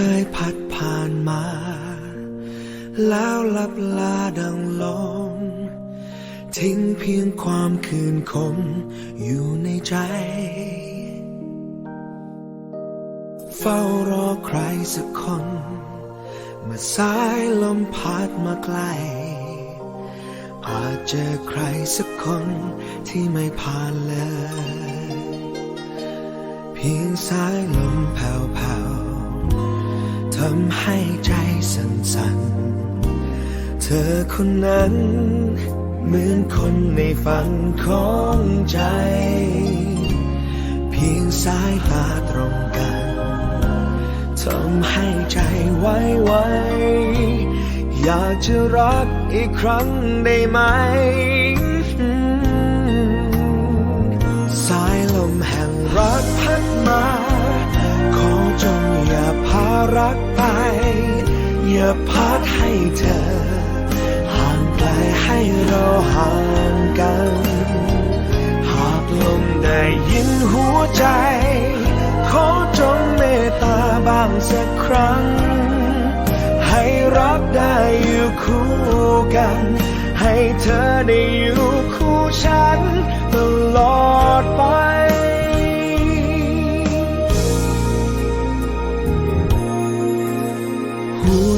เคยพัดผ่านมา แล้วลับลาดังลมทิ้งเพียงความคืนคมอยู่ในใจ เฝ้ารอใครสักคนเมื่อสายลมพัดมาไกล อาจเจอใครสักคนที่ไม่ผ่านเลย เพียงสายลมแผ่วำให้ใจสั่นๆ เธอคนนั้น เหมือนคนในฝันของใจ เพียงสายตาตรงกันทำให้ใจไว้ไวอยากจะรักอีกครั้งได้ไหม สายลมแห่งรักพัดมา ขอจงอย่าพารัก พัดให้เธอ ห่างไกลให้เราห่างกัน หากลมได้ยินหัวใจ ขอจงเมตตาบ้างสักครั้ง ให้รักได้อยู่คู่กัน ให้เธอได้อยู่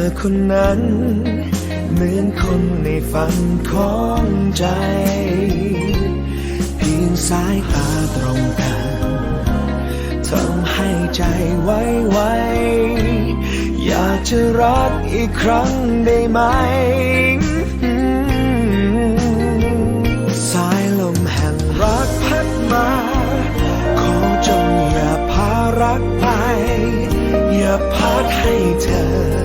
อคนนั้น เหมือนคนในฝันของใจ เพียงสายตาตรงกันทำให้ใจไว้ไวอยากจะรักอีกครั้งได้ไหม สายลมแห่งรักพัดมา ขอจงอย่าพารักไป อย่าพัดให้เธอ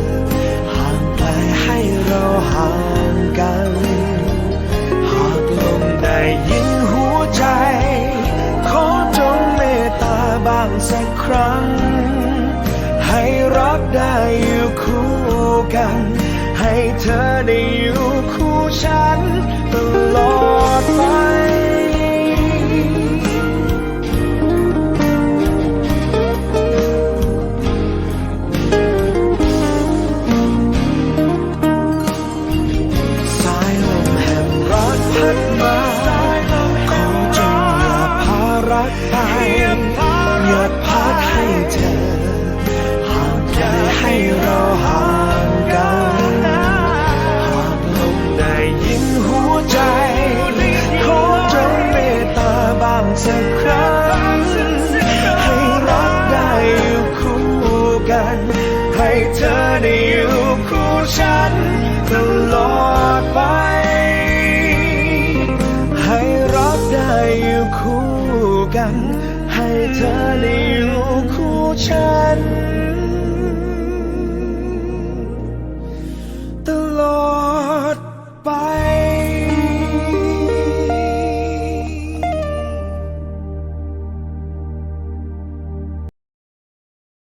ให้เธอได้อยู่คู่ฉันตลอดไปสายลมแห่งรักพัดมาขอจงอย่าพารักไป